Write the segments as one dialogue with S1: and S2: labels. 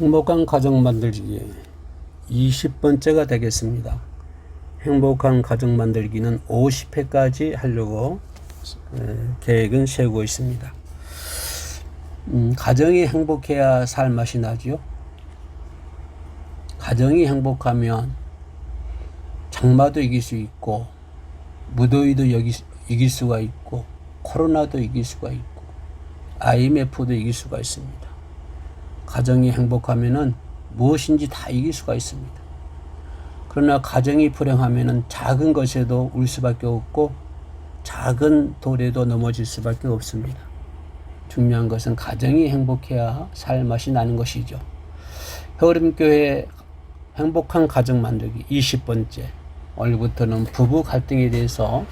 S1: 행복한 가정 만들기 20번째가 되겠습니다. 행복한 가정 만들기는 50회까지 하려고 에, 계획은 세우고 있습니다. 음, 가정이 행복해야 살 맛이 나지요. 가정이 행복하면 장마도 이길 수 있고 무더위도 여기, 이길 수가 있고 코로나도 이길 수가 있고 IMF도 이길 수가 있습니다. 가정이 행복하면은 무엇인지 다 이길 수가 있습니다. 그러나 가정이 불행하면은 작은 것에도 울 수밖에 없고 작은 돌에도 넘어질 수밖에 없습니다. 중요한 것은 가정이 행복해야 살 맛이 나는 것이죠. 흐름교회 행복한 가정 만들기 20번째. 오늘부터는 부부 갈등에 대해서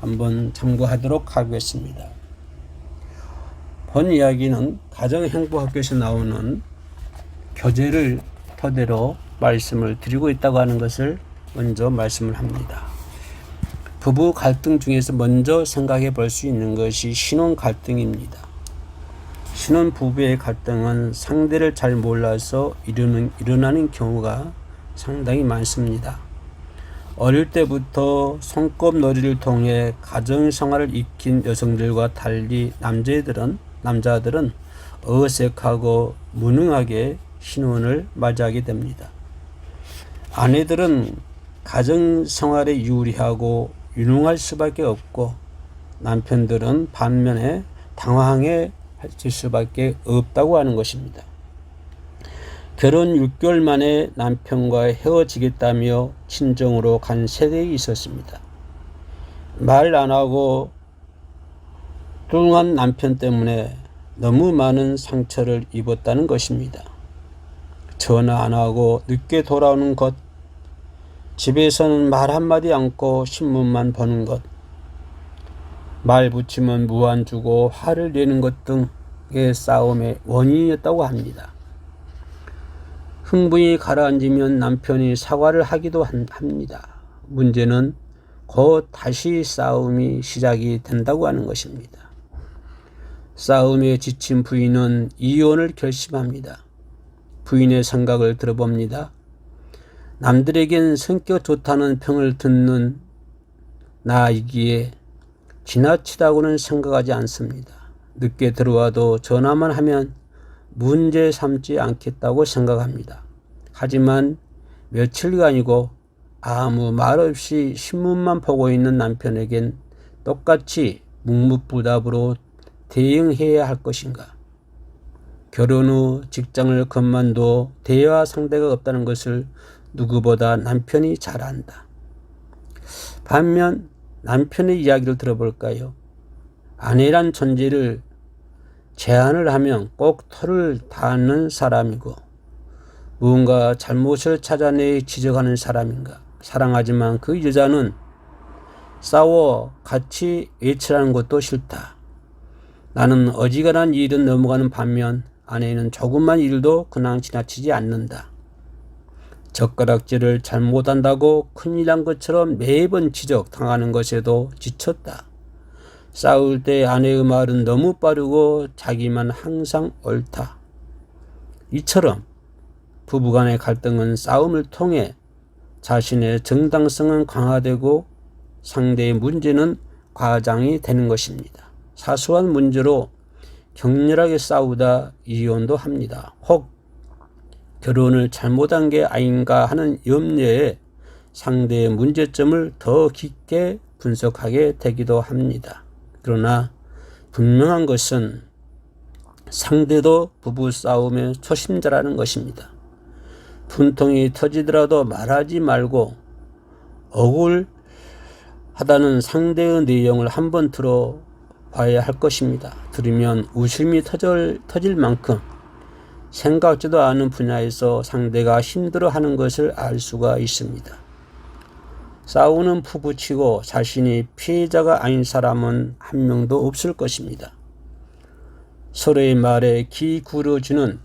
S1: 한번 참고하도록 하겠습니다. 본 이야기는 가정 행복학교에서 나오는 교재를 토대로 말씀을 드리고 있다고 하는 것을 먼저 말씀을 합니다. 부부 갈등 중에서 먼저 생각해 볼 수 있는 것이 신혼 갈등입니다. 신혼 부부의 갈등은 상대를 잘 몰라서 일어나는, 일어나는 경우가 상당히 많습니다. 어릴 때부터 손꼽놀이를 통해 가정 생활을 익힌 여성들과 달리 남자들은 남자들은 어색하고 무능하게 신혼을 맞이하게 됩니다. 아내들은 가정 생활에 유리하고 유능할 수밖에 없고 남편들은 반면에 당황해 질 수밖에 없다고 하는 것입니다. 결혼 6개월 만에 남편과 헤어지겠다며 친정으로 간 세대에 있었습니다. 말 안 하고 뚱한 남편 때문에 너무 많은 상처를 입었다는 것입니다. 전화 안 하고 늦게 돌아오는 것, 집에서는 말 한마디 않고 신문만 보는 것, 말 붙이면 무안 주고 화를 내는 것 등의 싸움의 원인이었다고 합니다. 흥분이 가라앉으면 남편이 사과를 하기도 합니다. 문제는 곧 다시 싸움이 시작이 된다고 하는 것입니다. 싸움에 지친 부인은 이혼을 결심합니다. 부인의 생각을 들어봅니다. 남들에겐 성격 좋다는 평을 듣는 나이기에 지나치다고는 생각하지 않습니다. 늦게 들어와도 전화만 하면 문제 삼지 않겠다고 생각합니다. 하지만 며칠간이고 아무 말 없이 신문만 보고 있는 남편에겐 똑같이 묵묵부답으로 대응해야 할 것인가? 결혼 후 직장을 그만둬 대화 상대가 없다는 것을 누구보다 남편이 잘 안다. 반면 남편의 이야기를 들어볼까요? 아내란 존재를 제안을 하면 꼭 털을 닿는 사람이고 무언가 잘못을 찾아내 지적하는 사람인가. 사랑하지만 그 여자는 싸워 같이 외출하는 것도 싫다. 나는 어지간한 일은 넘어가는 반면 아내는 조금만 일도 그냥 지나치지 않는다. 젓가락질을 잘못한다고 큰일 난 것처럼 매번 지적당하는 것에도 지쳤다. 싸울 때 아내의 말은 너무 빠르고 자기만 항상 옳다. 이처럼 부부간의 갈등은 싸움을 통해 자신의 정당성은 강화되고 상대의 문제는 과장이 되는 것입니다. 사소한 문제로 격렬하게 싸우다 이혼도 합니다. 혹 결혼을 잘못한 게 아닌가 하는 염려에 상대의 문제점을 더 깊게 분석하게 되기도 합니다. 그러나 분명한 것은 상대도 부부 싸움의 초심자라는 것입니다. 분통이 터지더라도 말하지 말고 억울하다는 상대의 내용을 한번 들어 봐야 할 것입니다. 들으면 웃음이 터질, 터질 만큼 생각지도 않은 분야에서 상대가 힘들어하는 것을 알 수가 있습니다. 싸우는 부부치고 자신이 피해자가 아닌 사람은 한 명도 없을 것입니다. 서로의 말에 귀 기울여주는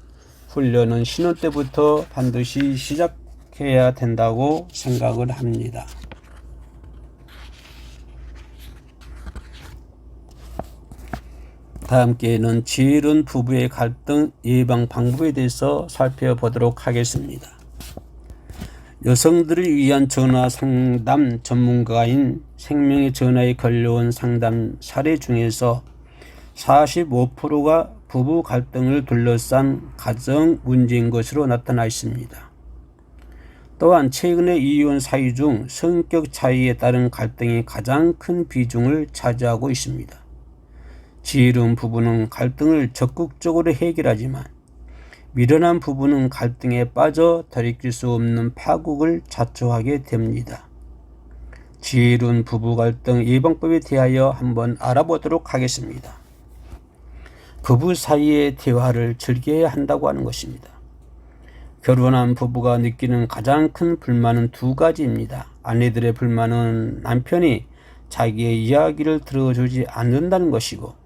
S1: 훈련은 신혼 때부터 반드시 시작해야 된다고 생각을 합니다. 다 함께는 지혜로운 부부의 갈등 예방 방법에 대해서 살펴보도록 하겠습니다. 여성들을 위한 전화 상담 전문가인 생명의 전화에 걸려온 상담 사례 중에서 45%가 부부 갈등을 둘러싼 가정 문제인 것으로 나타나 있습니다. 또한 최근의 이혼 사유 중 성격 차이에 따른 갈등이 가장 큰 비중을 차지하고 있습니다. 지혜로운 부부는 갈등을 적극적으로 해결하지만 미련한 부부는 갈등에 빠져 돌이킬 수 없는 파국을 자초하게 됩니다. 지혜로운 부부 갈등 예방법에 대하여 한번 알아보도록 하겠습니다. 부부 사이의 대화를 즐겨야 한다고 하는 것입니다. 결혼한 부부가 느끼는 가장 큰 불만은 두 가지입니다. 아내들의 불만은 남편이 자기의 이야기를 들어주지 않는다는 것이고,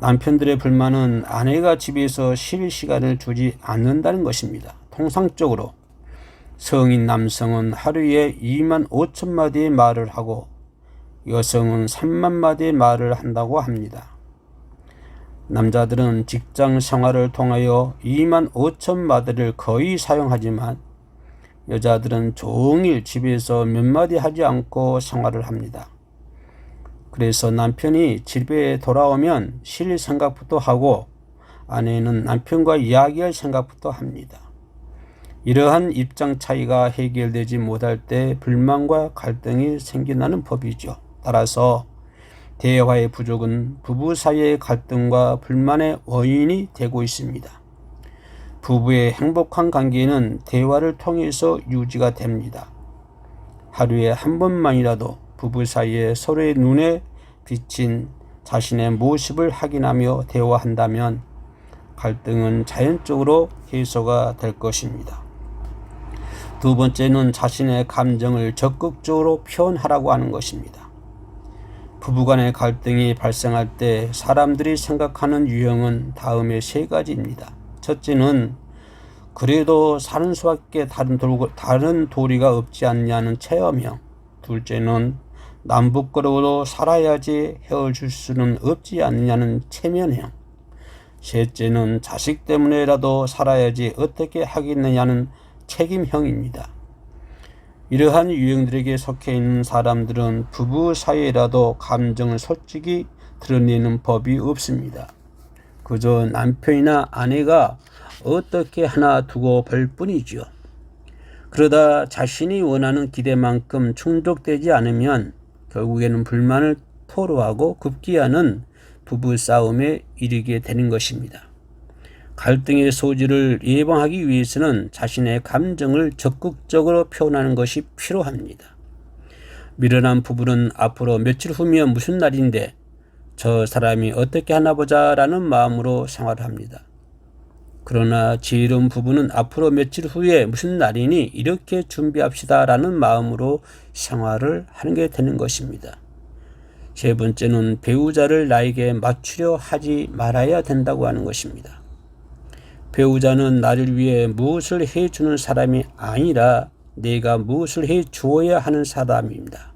S1: 남편들의 불만은 아내가 집에서 쉴 시간을 주지 않는다는 것입니다. 통상적으로 성인 남성은 하루에 2만 5천 마디의 말을 하고 여성은 3만 마디의 말을 한다고 합니다. 남자들은 직장 생활을 통하여 2만 5천 마디를 거의 사용하지만 여자들은 종일 집에서 몇 마디 하지 않고 생활을 합니다. 그래서 남편이 집에 돌아오면 쉴 생각부터 하고 아내는 남편과 이야기할 생각부터 합니다. 이러한 입장 차이가 해결되지 못할 때 불만과 갈등이 생겨나는 법이죠. 따라서 대화의 부족은 부부 사이의 갈등과 불만의 원인이 되고 있습니다. 부부의 행복한 관계는 대화를 통해서 유지가 됩니다. 하루에 한 번만이라도 부부 사이에 서로의 눈에 비친 자신의 모습을 확인하며 대화한다면 갈등은 자연적으로 해소가 될 것입니다. 두 번째는 자신의 감정을 적극적으로 표현하라고 하는 것입니다. 부부간의 갈등이 발생할 때 사람들이 생각하는 유형은 다음의 세 가지입니다. 첫째는 그래도 사는 수밖에 다른, 도리가 없지 않냐는 체험형. 둘째는 남부끄러워도 살아야지 헤어질 수는 없지 않느냐는 체면형. 셋째는 자식 때문에라도 살아야지 어떻게 하겠느냐는 책임형입니다. 이러한 유형들에게 속해 있는 사람들은 부부 사이에라도 감정을 솔직히 드러내는 법이 없습니다. 그저 남편이나 아내가 어떻게 하나 두고 볼 뿐이죠. 그러다 자신이 원하는 기대만큼 충족되지 않으면 결국에는 불만을 토로하고 급기야는 부부 싸움에 이르게 되는 것입니다. 갈등의 소지를 예방하기 위해서는 자신의 감정을 적극적으로 표현하는 것이 필요합니다. 미련한 부부는 앞으로 며칠 후면 무슨 날인데 저 사람이 어떻게 하나 보자라는 마음으로 생활합니다. 그러나 지혜로운 부부는 앞으로 며칠 후에 무슨 날이니 이렇게 준비합시다 라는 마음으로 생활을 하는 게 되는 것입니다. 세 번째는 배우자를 나에게 맞추려 하지 말아야 된다고 하는 것입니다. 배우자는 나를 위해 무엇을 해주는 사람이 아니라 내가 무엇을 해 주어야 하는 사람입니다.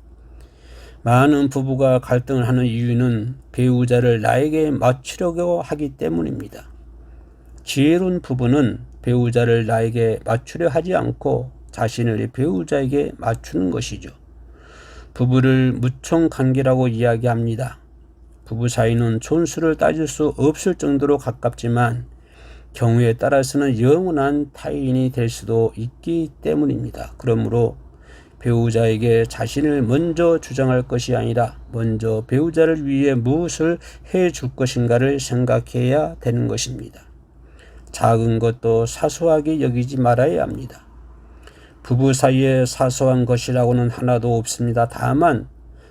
S1: 많은 부부가 갈등을 하는 이유는 배우자를 나에게 맞추려고 하기 때문입니다. 지혜로운 부부는 배우자를 나에게 맞추려 하지 않고 자신을 배우자에게 맞추는 것이죠. 부부를 무총 관계라고 이야기합니다. 부부 사이는 촌수를 따질 수 없을 정도로 가깝지만 경우에 따라서는 영원한 타인이 될 수도 있기 때문입니다. 그러므로 배우자에게 자신을 먼저 주장할 것이 아니라 먼저 배우자를 위해 무엇을 해 줄 것인가를 생각해야 되는 것입니다. 작은 것도 사소하게 여기지 말아야 합니다. 부부 사이에 사소한 것이라고는 하나도 없습니다. 다만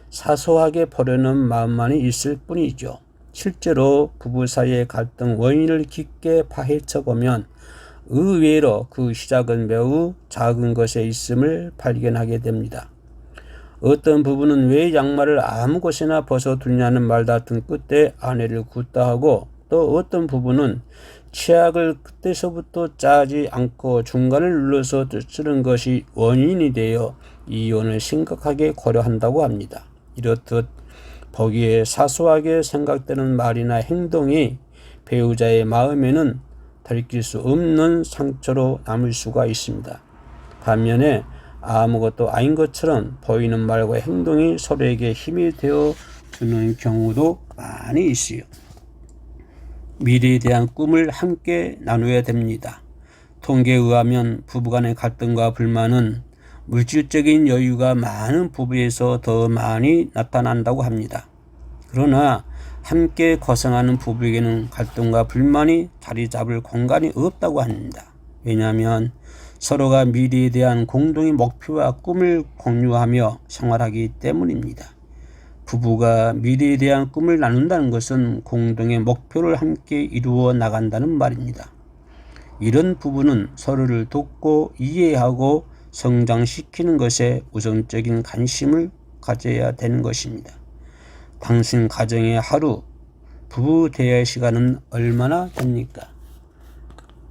S1: 사소하게 보려는 마음만이 있을 뿐이죠. 실제로 부부 사이의 갈등 원인을 깊게 파헤쳐 보면 의외로 그 시작은 매우 작은 것에 있음을 발견하게 됩니다. 어떤 부부는 왜 양말을 아무 곳에나 벗어두냐는 말다툼 끝에 아내를 굿다 하고 또 어떤 부부는 치약을 그때서부터 짜지 않고 중간을 눌러서 쓰는 것이 원인이 되어 이혼을 심각하게 고려한다고 합니다. 이렇듯 보기에 사소하게 생각되는 말이나 행동이 배우자의 마음에는 들킬 수 없는 상처로 남을 수가 있습니다. 반면에 아무것도 아닌 것처럼 보이는 말과 행동이 서로에게 힘이 되어 주는 경우도 많이 있어요. 미래에 대한 꿈을 함께 나누어야 됩니다. 통계에 의하면 부부간의 갈등과 불만은 물질적인 여유가 많은 부부에서 더 많이 나타난다고 합니다. 그러나 함께 거성하는 부부에게는 갈등과 불만이 자리 잡을 공간이 없다고 합니다. 왜냐하면 서로가 미래에 대한 공동의 목표와 꿈을 공유하며 생활하기 때문입니다. 부부가 미래에 대한 꿈을 나눈다는 것은 공동의 목표를 함께 이루어 나간다는 말입니다. 이런 부부는 서로를 돕고 이해하고 성장시키는 것에 우선적인 관심을 가져야 되는 것입니다. 당신 가정의 하루 부부 대화의 시간은 얼마나 됩니까?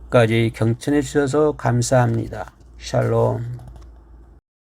S1: 까지 경청해 주셔서 감사합니다. 샬롬.